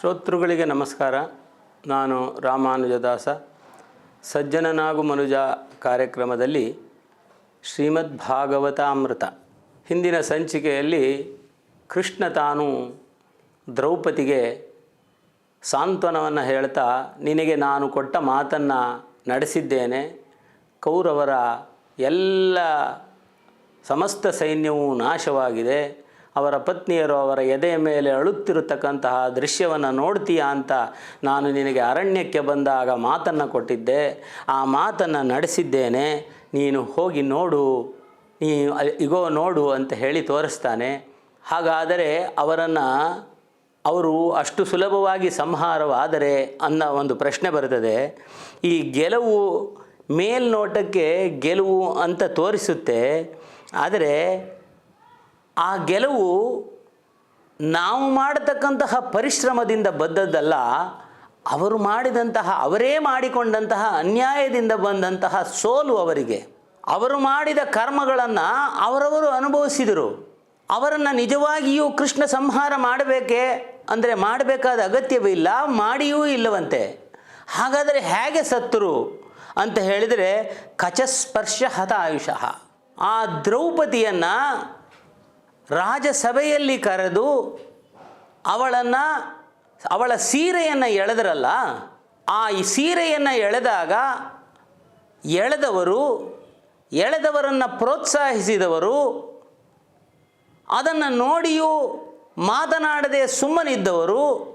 ಶ್ರೋತೃಗಳಿಗೆ ನಮಸ್ಕಾರ. ನಾನು ರಾಮಾನುಜದಾಸ. ಸಜ್ಜನನಾಗು ಮನುಜ ಕಾರ್ಯಕ್ರಮದಲ್ಲಿ ಶ್ರೀಮದ್ ಭಾಗವತಾಮೃತ. ಹಿಂದಿನ ಸಂಚಿಕೆಯಲ್ಲಿ ಕೃಷ್ಣ ತಾನು ದ್ರೌಪದಿಗೆ ಸಾಂತ್ವನವನ್ನು ಹೇಳ್ತಾ, ನಿನಗೆ ನಾನು ಕೊಟ್ಟ ಮಾತನ್ನು ನಡೆಸಿದ್ದೇನೆ. ಕೌರವರ ಎಲ್ಲ ಸಮಸ್ತ ಸೈನ್ಯವೂ ನಾಶವಾಗಿದೆ. ಅವರ ಪತ್ನಿಯರು ಅವರ ಎದೆಯ ಮೇಲೆ ಅಳುತ್ತಿರತಕ್ಕಂತಹ ದೃಶ್ಯವನ್ನು ನೋಡ್ತೀಯಾ ಅಂತ ನಾನು ನಿನಗೆ ಅರಣ್ಯಕ್ಕೆ ಬಂದಾಗ ಮಾತನ್ನು ಕೊಟ್ಟಿದ್ದೆ. ಆ ಮಾತನ್ನು ನಡೆಸಿದ್ದೇನೆ. ನೀನು ಹೋಗಿ ನೋಡು. ನೀ ಇಗೋ ನೋಡು ಅಂತ ಹೇಳಿ ತೋರಿಸ್ತಾನೆ. ಹಾಗಾದರೆ ಅವರನ್ನು ಅವರು ಅಷ್ಟು ಸುಲಭವಾಗಿ ಸಂಹಾರವಾದರೆ ಅನ್ನೋ ಒಂದು ಪ್ರಶ್ನೆ ಬರ್ತದೆ. ಈ ಗೆಲುವು ಮೇಲ್ನೋಟಕ್ಕೆ ಗೆಲುವು ಅಂತ ತೋರಿಸುತ್ತೆ. ಆದರೆ ಆ ಗೆಲುವು ನಾವು ಮಾಡತಕ್ಕಂತಹ ಪರಿಶ್ರಮದಿಂದ ಬದ್ದದ್ದಲ್ಲ ಅವರು ಮಾಡಿದಂತಹ, ಅವರೇ ಮಾಡಿಕೊಂಡಂತಹ ಅನ್ಯಾಯದಿಂದ ಬಂದಂತಹ ಸೋಲು ಅವರಿಗೆ. ಅವರು ಮಾಡಿದ ಕರ್ಮಗಳನ್ನು ಅವರವರು ಅನುಭವಿಸಿದರು. ಅವರನ್ನು ನಿಜವಾಗಿಯೂ ಕೃಷ್ಣ ಸಂಹಾರ ಮಾಡಬೇಕೆ ಅಂದರೆ ಮಾಡಬೇಕಾದ ಅಗತ್ಯವಿಲ್ಲ ಮಾಡಿಯೂ ಇಲ್ಲವಂತೆ. ಹಾಗಾದರೆ ಹೇಗೆ ಸತ್ತರು ಅಂತ ಹೇಳಿದರೆ ಕಚಸ್ಪರ್ಶ ಹತ ಆಯುಷಃ ಆ ದ್ರೌಪದಿಯನ್ನು ರಾಜಸಭೆಯಲ್ಲಿ ಕರೆದು ಅವಳನ್ನು, ಅವಳ ಸೀರೆಯನ್ನು ಎಳೆದ್ರಲ್ಲ, ಆ ಸೀರೆಯನ್ನು ಎಳೆದಾಗ ಎಳೆದವರು, ಎಳೆದವರನ್ನು ಪ್ರೋತ್ಸಾಹಿಸಿದವರು, ಅದನ್ನು ನೋಡಿಯೂ ಮಾತನಾಡದೆ ಸುಮ್ಮನಿದ್ದವರು,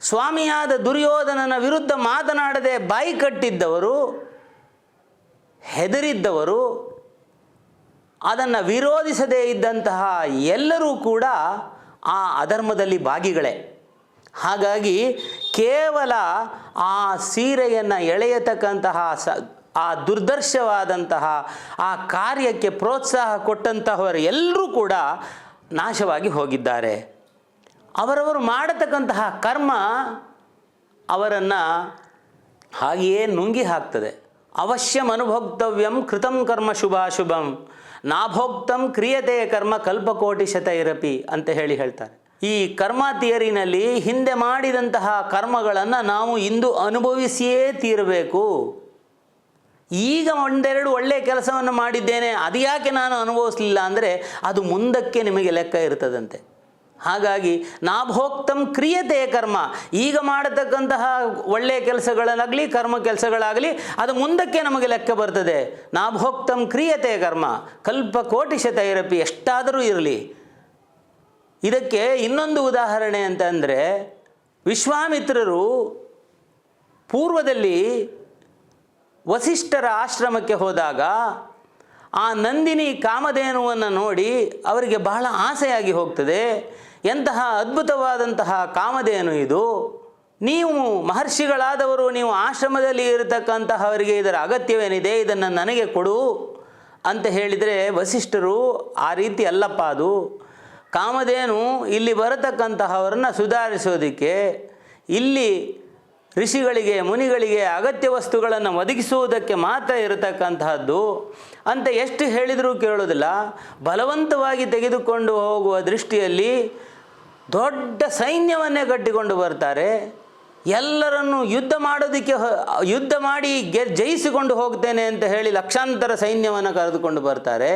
ಸ್ವಾಮಿಯಾದ ದುರ್ಯೋಧನನ ವಿರುದ್ಧ ಮಾತನಾಡದೆ ಬಾಯಿ ಕಟ್ಟಿದ್ದವರು, ಹೆದರಿದ್ದವರು ಅದನ್ನು ವಿರೋಧಿಸದೇ ಇದ್ದಂತಹ ಎಲ್ಲರೂ ಕೂಡ ಆ ಅಧರ್ಮದಲ್ಲಿ ಭಾಗಿಗಳೇ. ಹಾಗಾಗಿ ಕೇವಲ ಆ ಸೀರೆಯನ್ನು ಎಳೆಯತಕ್ಕಂತಹ ಸ, ಆ ದುರ್ದರ್ಶವಾದಂತಹ ಆ ಕಾರ್ಯಕ್ಕೆ ಪ್ರೋತ್ಸಾಹ ಕೊಟ್ಟಂತಹವರು ಎಲ್ಲರೂ ಕೂಡ ನಾಶವಾಗಿ ಹೋಗಿದ್ದಾರೆ. ಅವರವರು ಮಾಡತಕ್ಕಂತಹ ಕರ್ಮ ಅವರನ್ನು ಹಾಗೆಯೇ ನುಂಗಿ ಹಾಕ್ತದೆ. ಅವಶ್ಯಂ ಅನುಭೋಕ್ತವ್ಯಂ ಕೃತಂ ಕರ್ಮ ಶುಭಾಶುಭಂ. ನಾಭೋಕ್ತಂ ಕ್ರಿಯತೆ ಕರ್ಮ ಕಲ್ಪಕೋಟಿ ಶತೈರಪಿ ಅಂತ ಹೇಳಿ ಹೇಳ್ತಾರೆ. ಈ ಕರ್ಮ ಥಿಯರಿನಲ್ಲಿ ಹಿಂದೆ ಮಾಡಿದಂತಹ ಕರ್ಮಗಳನ್ನು ನಾವು ಇಂದು ಅನುಭವಿಸಿಯೇ ತೀರಬೇಕು. ಈಗ ಒಂದೆರಡು ಒಳ್ಳೆಯ ಕೆಲಸವನ್ನು ಮಾಡಿದ್ದೇನೆ ಅದು ಯಾಕೆ ನಾನು ಅನುಭವಿಸಲಿಲ್ಲ ಅಂದರೆ ಅದು ಮುಂದಕ್ಕೆ ನಿಮಗೆ ಲೆಕ್ಕ ಇರ್ತದಂತೆ. ಹಾಗಾಗಿ ನಾಭೋಕ್ತಂ ಕ್ರಿಯತೆ ಕರ್ಮ. ಈಗ ಮಾಡತಕ್ಕಂತಹ ಒಳ್ಳೆಯ ಕೆಲಸಗಳನ್ನಾಗಲಿ, ಕರ್ಮ ಕೆಲಸಗಳಾಗಲಿ, ಅದು ಮುಂದಕ್ಕೆ ನಮಗೆ ಲೆಕ್ಕ ಬರ್ತದೆ. ನಾಭೋಕ್ತಂ ಕ್ರಿಯತೆ ಕರ್ಮ. ಕಲ್ಪ ಕೋಟಿ ಶತೈರಪಿ ಎಷ್ಟಾದರೂ ಇರಲಿ. ಇದಕ್ಕೆ ಇನ್ನೊಂದು ಉದಾಹರಣೆ ಅಂತಂದರೆ, ವಿಶ್ವಾಮಿತ್ರರು ಪೂರ್ವದಲ್ಲಿ ವಸಿಷ್ಠರ ಆಶ್ರಮಕ್ಕೆ ಹೋದಾಗ, ಆ ನಂದಿನಿ ಕಾಮಧೇನುವನ್ನು ನೋಡಿ ಅವರಿಗೆ ಬಹಳ ಆಸೆಯಾಗಿ ಹೋಗ್ತದೆ. ಎಂತಹ ಅದ್ಭುತವಾದಂತಹ ಕಾಮಧೇನು ಇದು? ನೀವು ಮಹರ್ಷಿಗಳಾದವರು, ನೀವು ಆಶ್ರಮದಲ್ಲಿ ಇರತಕ್ಕಂತಹವರಿಗೆ ಇದರ ಅಗತ್ಯವೇನಿದೆ? ಇದನ್ನು ನನಗೆ ಕೊಡು ಅಂತ ಹೇಳಿದರೆ ವಸಿಷ್ಠರು, ಆ ರೀತಿ ಅಲ್ಲಪ್ಪ ಅದು. ಕಾಮಧೇನು ಇಲ್ಲಿ ಬರತಕ್ಕಂತಹವರನ್ನು ಸುಧಾರಿಸೋದಕ್ಕೆ, ಇಲ್ಲಿ ಋಷಿಗಳಿಗೆ, ಮುನಿಗಳಿಗೆ ಅಗತ್ಯ ವಸ್ತುಗಳನ್ನು ಒದಗಿಸುವುದಕ್ಕೆ ಮಾತ್ರ ಇರತಕ್ಕಂತಹದ್ದು ಅಂತ ಎಷ್ಟು ಹೇಳಿದರೂ ಕೇಳೋದಿಲ್ಲ. ಬಲವಂತವಾಗಿ ತೆಗೆದುಕೊಂಡು ಹೋಗುವ ದೃಷ್ಟಿಯಲ್ಲಿ ದೊಡ್ಡ ಸೈನ್ಯವನ್ನೇ ಕಟ್ಟಿಕೊಂಡು ಬರ್ತಾರೆ. ಎಲ್ಲರನ್ನು ಯುದ್ಧ ಮಾಡೋದಕ್ಕೆ ಯುದ್ಧ ಮಾಡಿ ಗೆ, ಜಯಿಸಿಕೊಂಡು ಹೋಗ್ತೇನೆ ಅಂತ ಹೇಳಿ ಲಕ್ಷಾಂತರ ಸೈನ್ಯವನ್ನು ಕರೆದುಕೊಂಡು ಬರ್ತಾರೆ.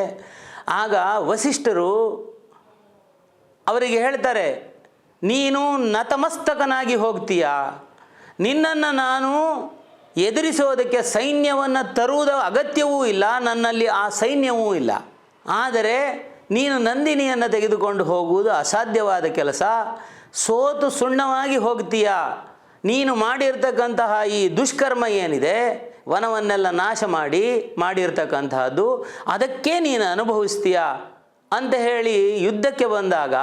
ಆಗ ವಸಿಷ್ಠರು ಅವರಿಗೆ ಹೇಳ್ತಾರೆ, ನೀನು ನತಮಸ್ತಕನಾಗಿ ಹೋಗ್ತೀಯಾ? ನಿನ್ನನ್ನು ನಾನು ಎದುರಿಸೋದಕ್ಕೆ ಸೈನ್ಯವನ್ನು ತರುವುದ ಅಗತ್ಯವೂ ಇಲ್ಲ, ನನ್ನಲ್ಲಿ ಆ ಸೈನ್ಯವೂ ಇಲ್ಲ. ಆದರೆ ನೀನು ನಂದಿನಿಯನ್ನು ತೆಗೆದುಕೊಂಡು ಹೋಗುವುದು ಅಸಾಧ್ಯವಾದ ಕೆಲಸ. ಸೋತು ಸುಣ್ಣವಾಗಿ ಹೋಗ್ತೀಯಾ. ನೀನು ಮಾಡಿರ್ತಕ್ಕಂತಹ ಈ ದುಷ್ಕರ್ಮ ಏನಿದೆ, ವನವನ್ನೆಲ್ಲ ನಾಶ ಮಾಡಿ, ಮಾಡಿರ್ತಕ್ಕಂತಹದ್ದು, ಅದಕ್ಕೆ ನೀನು ಅನುಭವಿಸ್ತೀಯ ಅಂತ ಹೇಳಿ ಯುದ್ಧಕ್ಕೆ ಬಂದಾಗ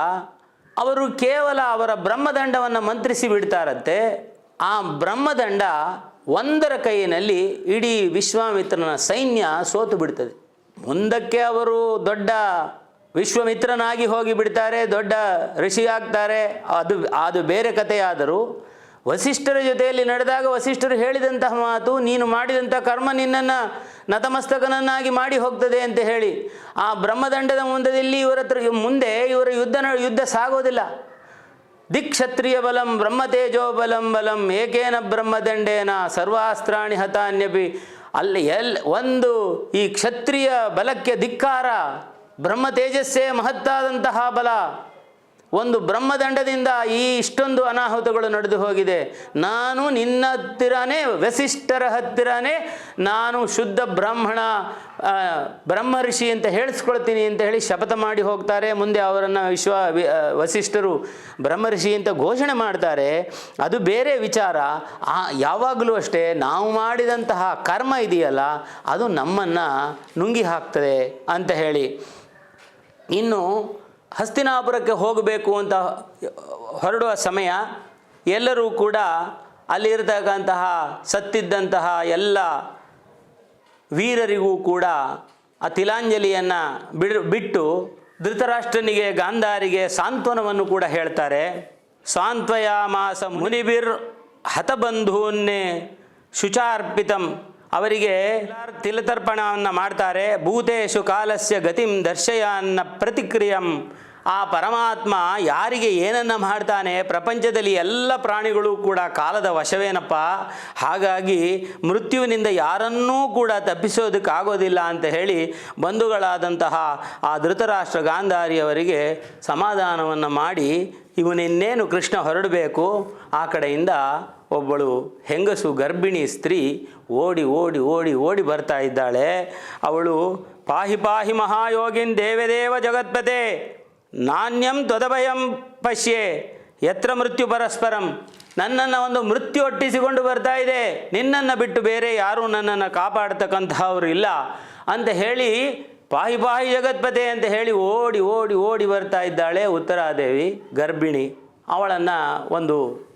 ಅವರು ಕೇವಲ ಅವರ ಬ್ರಹ್ಮದಂಡವನ್ನು ಮಂತ್ರಿಸಿ ಬಿಡ್ತಾರಂತೆ. ಆ ಬ್ರಹ್ಮದಂಡ ಒಂದರ ಕೈಯಲ್ಲಿ ಇಡೀ ವಿಶ್ವಾಮಿತ್ರನ ಸೈನ್ಯ ಸೋತು ಬಿಡ್ತದೆ. ಮುಂದಕ್ಕೆ ಅವರು ದೊಡ್ಡ ವಿಶ್ವಮಿತ್ರನಾಗಿ ಹೋಗಿ ಬಿಡ್ತಾರೆ, ದೊಡ್ಡ ಋಷಿ ಆಗ್ತಾರೆ. ಅದು ಅದು ಬೇರೆ ಕಥೆಯಾದರೂ ವಸಿಷ್ಠರ ಜೊತೆಯಲ್ಲಿ ನಡೆದಾಗ ವಸಿಷ್ಠರು ಹೇಳಿದಂತಹ ಮಾತು, ನೀನು ಮಾಡಿದಂಥ ಕರ್ಮ ನಿನ್ನನ್ನು ನತಮಸ್ತಕನನ್ನಾಗಿ ಮಾಡಿ ಹೋಗ್ತದೆ ಅಂತ ಹೇಳಿ, ಆ ಬ್ರಹ್ಮದಂಡದ ಮುಂದದಲ್ಲಿ ಇವರ ಹತ್ರ, ಮುಂದೆ ಇವರ ಯುದ್ಧ ಯುದ್ಧ ಸಾಗೋದಿಲ್ಲ. ದಿಕ್ಷತ್ರಿಯ ಬಲಂ, ಬ್ರಹ್ಮತೇಜೋ ಬಲಂ ಬಲಂ, ಏಕೇನ ಬ್ರಹ್ಮದಂಡೇನ, ಸರ್ವಾಸ್ತ್ರಾಣಿ ಹತಾನ್ಯಪಿ. ಅಲ್ಲಿ ಎಲ್, ಒಂದು ಈ ಕ್ಷತ್ರಿಯ ಬಲಕ್ಕೆ ಧಿಕ್ಕಾರ. ಬ್ರಹ್ಮ ತೇಜಸ್ಸೇ ಮಹತ್ತಾದಂತಹ ಬಲ. ಒಂದು ಬ್ರಹ್ಮದಂಡದಿಂದ ಈ ಇಷ್ಟೊಂದು ಅನಾಹುತಗಳು ನಡೆದು ಹೋಗಿದೆ. ನಾನು ನಿನ್ನ ಹತ್ತಿರನೇ, ವಸಿಷ್ಠರ ಹತ್ತಿರನೇ, ನಾನು ಶುದ್ಧ ಬ್ರಾಹ್ಮಣ ಬ್ರಹ್ಮ ಋಷಿ ಅಂತ ಹೇಳಿಸ್ಕೊಳ್ತೀನಿ ಅಂತ ಹೇಳಿ ಶಪಥ ಮಾಡಿ ಹೋಗ್ತಾರೆ. ಮುಂದೆ ಅವರನ್ನು ವಿಶ್ವ ವಸಿಷ್ಠರು ಬ್ರಹ್ಮ ಋಷಿ ಅಂತ ಘೋಷಣೆ ಮಾಡ್ತಾರೆ. ಅದು ಬೇರೆ ವಿಚಾರ. ಆ, ಯಾವಾಗಲೂ ಅಷ್ಟೇ ನಾವು ಮಾಡಿದಂತಹ ಕರ್ಮ ಇದೆಯಲ್ಲ, ಅದು ನಮ್ಮನ್ನು ನುಂಗಿ ಹಾಕ್ತದೆ ಅಂತ ಹೇಳಿ. ಇನ್ನು ಹಸ್ತಿನಾಪುರಕ್ಕೆ ಹೋಗಬೇಕು ಅಂತ ಹೊರಡುವ ಸಮಯ ಎಲ್ಲರೂ ಕೂಡ ಅಲ್ಲಿರ್ತಕ್ಕಂತಹ ಸತ್ತಿದ್ದಂತಹ ಎಲ್ಲ ವೀರರಿಗೂ ಕೂಡ ಆ ತಿಲಾಂಜಲಿಯನ್ನು ಬಿಟ್ಟು ಧೃತರಾಷ್ಟ್ರನಿಗೆ, ಗಾಂಧಾರಿಗೆ ಸಾಂತ್ವನವನ್ನು ಕೂಡ ಹೇಳ್ತಾರೆ. ಸಾಂತ್ವಯಾಮಾಸ ಮುನಿಬಿರ್ ಹತಬಂಧೂನ್ನೇ ಶುಚಾರ್ಪಿತಂ ಅವರಿಗೆ ತಿಲತರ್ಪಣವನ್ನು ಮಾಡ್ತಾರೆ, ಭೂತೇಶು ಕಾಲಸ್ಯ ಗತಿಂ ದರ್ಶಯ ಅನ್ನ ಪ್ರತಿಕ್ರಿಯಂ. ಆ ಪರಮಾತ್ಮ ಯಾರಿಗೆ ಏನನ್ನು ಮಾಡ್ತಾನೆ, ಪ್ರಪಂಚದಲ್ಲಿ ಎಲ್ಲ ಪ್ರಾಣಿಗಳು ಕೂಡ ಕಾಲದ ವಶವೇನಪ್ಪ? ಹಾಗಾಗಿ ಮೃತ್ಯುವಿನಿಂದ ಯಾರನ್ನೂ ಕೂಡ ತಪ್ಪಿಸೋದಕ್ಕಾಗೋದಿಲ್ಲ ಅಂತ ಹೇಳಿ ಬಂಧುಗಳಾದಂತಹ ಆ ಧೃತರಾಷ್ಟ್ರ ಗಾಂಧಾರಿಯವರಿಗೆ ಸಮಾಧಾನವನ್ನು ಮಾಡಿ, ಇವನಿನ್ನೇನು ಕೃಷ್ಣ ಹೊರಡಬೇಕು? ಆ ಕಡೆಯಿಂದ ಒಬ್ಬಳು ಹೆಂಗಸು ಗರ್ಭಿಣಿ ಸ್ತ್ರೀ ಓಡಿ ಓಡಿ ಓಡಿ ಓಡಿ ಬರ್ತಾ ಇದ್ದಾಳೆ. ಅವಳು, ಪಾಹಿ ಪಾಹಿ ಮಹಾಯೋಗಿನ್ ದೇವದೇವ ಜಗತ್ಪತೆ ನಾಣ್ಯಂ ತ್ವದಭಯಂ ಪಶ್ಯೆ, ಯತ್ರ ಮೃತ್ಯು ಪರಸ್ಪರಂ. ನನ್ನನ್ನು ಒಂದು ಮೃತ್ಯು ಒಟ್ಟಿಸಿಕೊಂಡು ಬರ್ತಾ ಇದೆ. ನಿನ್ನನ್ನು ಬಿಟ್ಟು ಬೇರೆ ಯಾರೂ ನನ್ನನ್ನು ಕಾಪಾಡ್ತಕ್ಕಂಥವ್ರು ಇಲ್ಲ. ಅಂತ ಹೇಳಿ, ಪಾಹಿ ಪಾಹಿ ಜಗತ್ಪತೆ ಅಂತ ಹೇಳಿ ಓಡಿ ಓಡಿ ಓಡಿ ಬರ್ತಾ ಇದ್ದಾಳೆ ಉತ್ತರಾದೇವಿ ಗರ್ಭಿಣಿ. ಅವಳನ್ನು ಒಂದು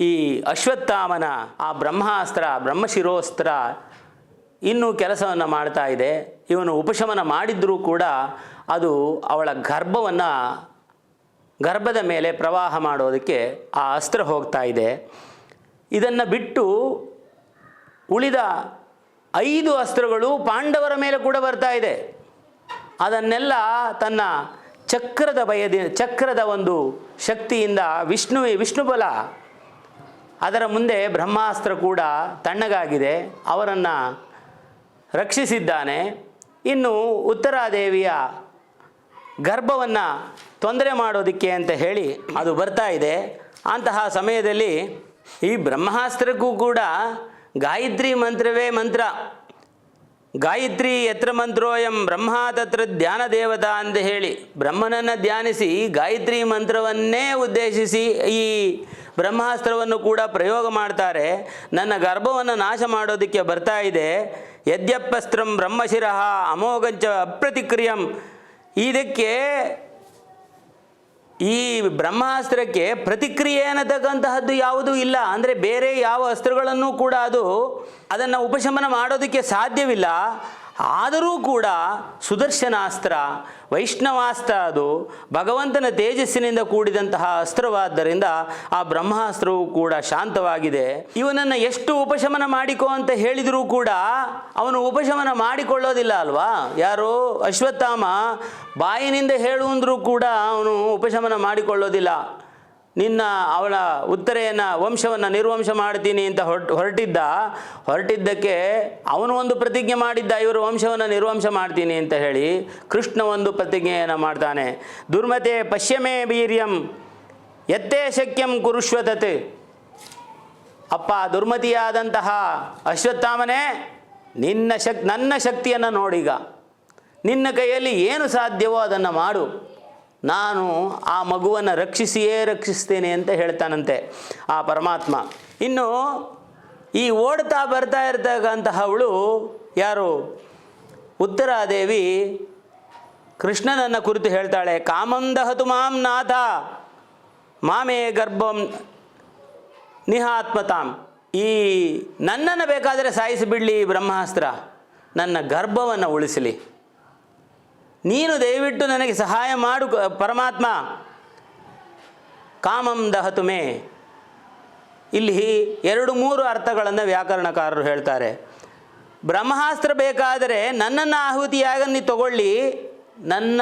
ಈ ಅಶ್ವತ್ಥಾಮನ, ಆ ಬ್ರಹ್ಮಾಸ್ತ್ರ, ಬ್ರಹ್ಮಶಿರೋಸ್ತ್ರ ಇನ್ನೂ ಕೆಲಸವನ್ನು ಮಾಡ್ತಾ ಇದೆ. ಇವನು ಉಪಶಮನ ಮಾಡಿದ್ರೂ ಕೂಡ ಅದು ಅವಳ ಗರ್ಭವನ್ನು, ಗರ್ಭದ ಮೇಲೆ ಪ್ರವಾಹ ಮಾಡೋದಕ್ಕೆ ಆ ಅಸ್ತ್ರ ಹೋಗ್ತಾ ಇದೆ. ಇದನ್ನು ಬಿಟ್ಟು ಉಳಿದ ಐದು ಅಸ್ತ್ರಗಳು ಪಾಂಡವರ ಮೇಲೆ ಕೂಡ ಬರ್ತಾ ಇದೆ. ಅದನ್ನೆಲ್ಲ ತನ್ನ ಚಕ್ರದ ಭಯದಿ ಚಕ್ರದ ಒಂದು ಶಕ್ತಿಯಿಂದ ವಿಷ್ಣು ವಿಷ್ಣುಬಲ ಅದರ ಮುಂದೆ ಬ್ರಹ್ಮಾಸ್ತ್ರ ಕೂಡ ತಣ್ಣಗಾಗಿದೆ. ಅವರನ್ನು ರಕ್ಷಿಸಿದ್ದಾನೆ. ಇನ್ನು ಉತ್ತರಾದೇವಿಯ ಗರ್ಭವನ್ನು ತೊಂದರೆ ಮಾಡೋದಕ್ಕೆ ಅಂತ ಹೇಳಿ ಅದು ಬರ್ತಾ ಇದೆ. ಅಂತಹ ಸಮಯದಲ್ಲಿ ಈ ಬ್ರಹ್ಮಾಸ್ತ್ರಕ್ಕೂ ಕೂಡ ಗಾಯತ್ರಿ ಮಂತ್ರವೇ ಮಂತ್ರ. ಗಾಯತ್ರಿ ಯತ್ರ ಮಂತ್ರೋಯಂ ಬ್ರಹ್ಮ ತತ್ರ ಧ್ಯಾನ ದೇವತಾ ಅಂತ ಹೇಳಿ ಬ್ರಹ್ಮನನ್ನು ಧ್ಯಾನಿಸಿ ಗಾಯತ್ರಿ ಮಂತ್ರವನ್ನೇ ಉದ್ದೇಶಿಸಿ ಈ ಬ್ರಹ್ಮಾಸ್ತ್ರವನ್ನು ಕೂಡ ಪ್ರಯೋಗ ಮಾಡ್ತಾರೆ. ನನ್ನ ಗರ್ಭವನ್ನು ನಾಶ ಮಾಡೋದಕ್ಕೆ ಬರ್ತಾ ಇದೆ. ಯದ್ಯಪ್ಪಸ್ತ್ರಂ ಬ್ರಹ್ಮಶಿರಃ ಅಮೋಘಂಚ ಅಪ್ರತಿಕ್ರಿಯಂ. ಇದಕ್ಕೆ ಈ ಬ್ರಹ್ಮಾಸ್ತ್ರಕ್ಕೆ ಪ್ರತಿಕ್ರಿಯೆ ಅನ್ನತಕ್ಕಂತಹದ್ದು ಯಾವುದೂ ಇಲ್ಲ. ಅಂದರೆ ಬೇರೆ ಯಾವ ಅಸ್ತ್ರಗಳನ್ನು ಕೂಡ ಅದು ಅದನ್ನು ಉಪಶಮನ ಮಾಡೋದಕ್ಕೆ ಸಾಧ್ಯವಿಲ್ಲ. ಆದರೂ ಕೂಡ ಸುದರ್ಶನಾಸ್ತ್ರ, ವೈಷ್ಣವಾಸ್ತ್ರ ಅದು ಭಗವಂತನ ತೇಜಸ್ಸಿನಿಂದ ಕೂಡಿದಂತಹ ಅಸ್ತ್ರವಾದ್ದರಿಂದ ಆ ಬ್ರಹ್ಮಾಸ್ತ್ರವು ಕೂಡ ಶಾಂತವಾಗಿದೆ. ಇವನನ್ನು ಎಷ್ಟು ಉಪಶಮನ ಮಾಡಿಕೋ ಅಂತ ಹೇಳಿದರೂ ಕೂಡ ಅವನು ಉಪಶಮನ ಮಾಡಿಕೊಳ್ಳೋದಿಲ್ಲ ಅಲ್ವಾ? ಯಾರು ಅಶ್ವತ್ಥಾಮ ಬಾಯಿನಿಂದ ಹೇಳುವಂದರೂ ಕೂಡ ಅವನು ಉಪಶಮನ ಮಾಡಿಕೊಳ್ಳೋದಿಲ್ಲ. ನಿನ್ನ ಅವಳ ಉತ್ತರೆಯನ್ನು ವಂಶವನ್ನು ನಿರ್ವಂಶ ಮಾಡ್ತೀನಿ ಅಂತ ಹೊರಟು, ಹೊರಟಿದ್ದ, ಹೊರಟಿದ್ದಕ್ಕೆ ಅವನು ಒಂದು ಪ್ರತಿಜ್ಞೆ ಮಾಡಿದ್ದ, ಇವರು ವಂಶವನ್ನು ನಿರ್ವಂಶ ಮಾಡ್ತೀನಿ ಅಂತ ಹೇಳಿ ಕೃಷ್ಣ ಒಂದು ಪ್ರತಿಜ್ಞೆಯನ್ನು ಮಾಡ್ತಾನೆ. ದುರ್ಮತೆ ಪಶ್ಯಮೇ ವೀರ್ಯಂ, ಎತ್ತೇ ಶಕ್ಯಂ ಕುರುಶ್ವತತೆ. ಅಪ್ಪ, ದುರ್ಮತಿಯಾದಂತಹ ಅಶ್ವತ್ಥಾಮನೇ, ನಿನ್ನ ಶಕ್, ನನ್ನ ಶಕ್ತಿಯನ್ನು ನೋಡಿಗ. ನಿನ್ನ ಕೈಯಲ್ಲಿ ಏನು ಸಾಧ್ಯವೋ ಅದನ್ನು ಮಾಡು. ನಾನು ಆ ಮಗುವನ್ನು ರಕ್ಷಿಸಿಯೇ ರಕ್ಷಿಸ್ತೇನೆ ಅಂತ ಹೇಳ್ತಾನಂತೆ ಆ ಪರಮಾತ್ಮ. ಇನ್ನು ಈ ಓಡ್ತಾ ಬರ್ತಾ ಇರ್ತಕ್ಕಂತಹವಳು ಯಾರು? ಉತ್ತರಾದೇವಿ ಕೃಷ್ಣನನ್ನು ಕುರಿತು ಹೇಳ್ತಾಳೆ ಕಾಮಂದಹತು ಮಾಂ ನಾಥ, ಮಾಮೇ ಗರ್ಭಂ ನಿಹಾತ್ಮತಾಂ. ಈ ನನ್ನನ್ನು ಬೇಕಾದರೆ ಸಾಯಿಸಿಬಿಡಲಿ ಬ್ರಹ್ಮಾಸ್ತ್ರ, ನನ್ನ ಗರ್ಭವನ್ನು ಉಳಿಸಲಿ. ನೀನು ದಯವಿಟ್ಟು ನನಗೆ ಸಹಾಯ ಮಾಡು ಪರಮಾತ್ಮ. ಕಾಮಂ ದಹತು ಮೇ. ಇಲ್ಲಿ ಎರಡು ಮೂರು ಅರ್ಥಗಳನ್ನು ವ್ಯಾಕರಣಕಾರರು ಹೇಳ್ತಾರೆ. ಬ್ರಹ್ಮಾಸ್ತ್ರ ಬೇಕಾದರೆ ನನ್ನನ್ನು ಆಹುತಿಯಾಗ ನೀ ತಗೊಳ್ಳಿ, ನನ್ನ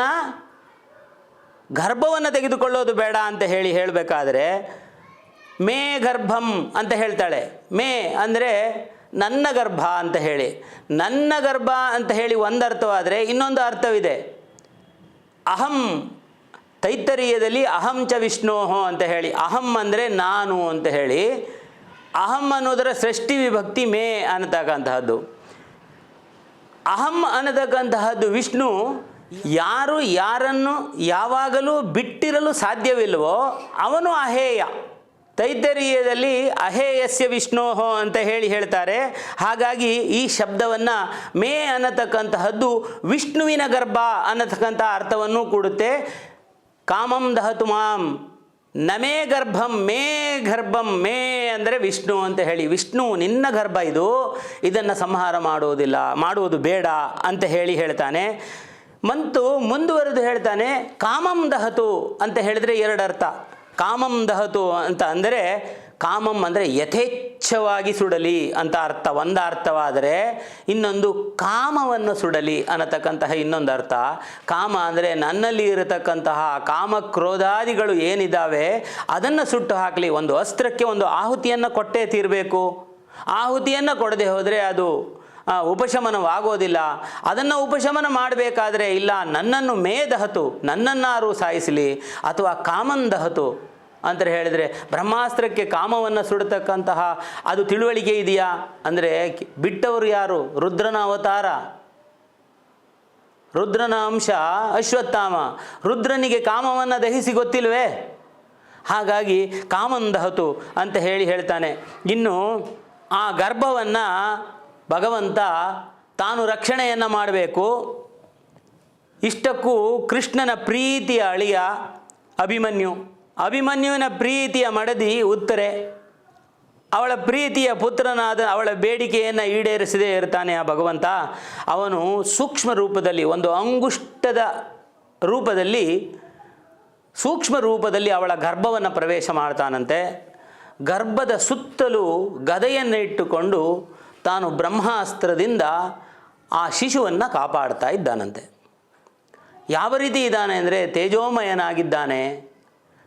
ಗರ್ಭವನ್ನು ತೆಗೆದುಕೊಳ್ಳೋದು ಬೇಡ ಅಂತ ಹೇಳಿ ಹೇಳಬೇಕಾದ್ರೆ, ಮೇ ಗರ್ಭಂ ಅಂತ ಹೇಳ್ತಾಳೆ. ಮೇ ಅಂದರೆ ನನ್ನ ಗರ್ಭ ಅಂತ ಹೇಳಿ. ನನ್ನ ಗರ್ಭ ಅಂತ ಹೇಳಿ ಒಂದು ಅರ್ಥವಾದರೆ ಇನ್ನೊಂದು ಅರ್ಥವಿದೆ. ಅಹಂ ತೈತ್ತರೀಯದಲ್ಲಿ ಅಹಂ ಚ ವಿಷ್ಣೋಹ ಅಂತ ಹೇಳಿ. ಅಹಂ ಅಂದರೆ ನಾನು ಅಂತ ಹೇಳಿ. ಅಹಂ ಅನ್ನೋದರ ಸೃಷ್ಟಿ ವಿಭಕ್ತಿ ಮೇ ಅನ್ನತಕ್ಕಂತಹದ್ದು. ಅಹಂ ಅನ್ನತಕ್ಕಂತಹದ್ದು ವಿಷ್ಣು ಯಾರು ಯಾರನ್ನು ಯಾವಾಗಲೂ ಬಿಟ್ಟಿರಲು ಸಾಧ್ಯವಿಲ್ಲವೋ ಅವನು ಅಹೇಯ. ತೈತರೀಯದಲ್ಲಿ ಅಹೇಯಸ್ಯ ವಿಷ್ಣೋಹೋ ಅಂತ ಹೇಳಿ ಹೇಳ್ತಾರೆ. ಹಾಗಾಗಿ ಈ ಶಬ್ದವನ್ನು ಮೇ ಅನ್ನತಕ್ಕಂತಹದ್ದು ವಿಷ್ಣುವಿನ ಗರ್ಭ ಅನ್ನತಕ್ಕಂಥ ಅರ್ಥವನ್ನು ಕೊಡುತ್ತೆ. ಕಾಮಂ ದಹತು ಮಾಂ, ನಮೇ ಗರ್ಭಂ, ಮೇ ಗರ್ಭಂ, ಮೇ ಅಂದರೆ ವಿಷ್ಣು ಅಂತ ಹೇಳಿ. ವಿಷ್ಣು ನಿನ್ನ ಗರ್ಭ ಇದು, ಇದನ್ನು ಸಂಹಾರ ಮಾಡುವುದಿಲ್ಲ ಮಾಡುವುದು ಬೇಡ ಅಂತ ಹೇಳಿ ಹೇಳ್ತಾನೆ. ಮತ್ತು ಮುಂದುವರೆದು ಹೇಳ್ತಾನೆ, ಕಾಮಂ ದಹತು ಅಂತ ಹೇಳಿದರೆ ಎರಡು ಅರ್ಥ ಕಾಮಂ ದಹತು ಅಂತ ಅಂದರೆ ಕಾಮಂ ಅಂದರೆ ಯಥೇಚ್ಛವಾಗಿ ಸುಡಲಿ ಅಂತ ಅರ್ಥ ಒಂದು ಅರ್ಥವಾದರೆ ಇನ್ನೊಂದು ಕಾಮವನ್ನು ಸುಡಲಿ ಅನ್ನತಕ್ಕಂತಹ ಇನ್ನೊಂದು ಅರ್ಥ. ಕಾಮ ಅಂದರೆ ನನ್ನಲ್ಲಿ ಇರತಕ್ಕಂತಹ ಕಾಮ ಕ್ರೋಧಾದಿಗಳು ಏನಿದ್ದಾವೆ ಅದನ್ನು ಸುಟ್ಟು ಹಾಕಲಿ. ಒಂದು ಅಸ್ತ್ರಕ್ಕೆ ಒಂದು ಆಹುತಿಯನ್ನು ಕೊಟ್ಟೇ ತೀರಬೇಕು. ಆಹುತಿಯನ್ನು ಕೊಡದೆ ಹೋದರೆ ಅದು ಉಪಶಮನವಾಗೋದಿಲ್ಲ. ಅದನ್ನು ಉಪಶಮನ ಮಾಡಬೇಕಾದ್ರೆ ಇಲ್ಲ, ನನ್ನನ್ನು ಮೇದಹತು ನನ್ನನ್ನಾರು ಸಾಯಿಸಲಿ ಅಥವಾ ಕಾಮನ್ ದಹತು ಅಂತ ಹೇಳಿದರೆ ಬ್ರಹ್ಮಾಸ್ತ್ರಕ್ಕೆ ಕಾಮವನ್ನು ಸುಡತಕ್ಕಂತಹ ಅದು ತಿಳುವಳಿಕೆ ಇದೆಯಾ? ಅಂದರೆ ಬಿಟ್ಟವರು ಯಾರು? ರುದ್ರನ ಅವತಾರ. ರುದ್ರನ ಅಂಶ ಅಶ್ವತ್ಥಾಮ. ರುದ್ರನಿಗೆ ಕಾಮವನ್ನು ದಹಿಸಿ ಗೊತ್ತಿಲ್ವೇ? ಹಾಗಾಗಿ ಕಾಮಂದಹತು ಅಂತ ಹೇಳಿ ಹೇಳ್ತಾನೆ. ಇನ್ನು ಆ ಗರ್ಭವನ್ನು ಭಗವಂತ ತಾನು ರಕ್ಷಣೆಯನ್ನು ಮಾಡಬೇಕು. ಇಷ್ಟಕ್ಕೂ ಕೃಷ್ಣನ ಪ್ರೀತಿಯ ಅಳಿಯ ಅಭಿಮನ್ಯು. ಅಭಿಮನ್ಯುವಿನ ಪ್ರೀತಿಯ ಮಡದಿ ಉತ್ತರೆ. ಅವಳ ಪ್ರೀತಿಯ ಪುತ್ರನಾದ ಅವಳ ಬೇಡಿಕೆಯನ್ನು ಈಡೇರಿಸದೇ ಇರ್ತಾನೆ ಆ ಭಗವಂತ. ಅವನು ಸೂಕ್ಷ್ಮ ರೂಪದಲ್ಲಿ, ಒಂದು ಅಂಗುಷ್ಟದ ರೂಪದಲ್ಲಿ, ಸೂಕ್ಷ್ಮ ರೂಪದಲ್ಲಿ ಅವಳ ಗರ್ಭವನ್ನು ಪ್ರವೇಶ ಮಾಡ್ತಾನಂತೆ. ಗರ್ಭದ ಸುತ್ತಲೂ ಗದೆಯನ್ನು ಇಟ್ಟುಕೊಂಡು ತಾನು ಬ್ರಹ್ಮಾಸ್ತ್ರದಿಂದ ಆ ಶಿಶುವನ್ನು ಕಾಪಾಡ್ತಾ ಇದ್ದಾನಂತೆ. ಯಾವ ರೀತಿ ಇದ್ದಾನೆ ಅಂದರೆ ತೇಜೋಮಯನಾಗಿದ್ದಾನೆ.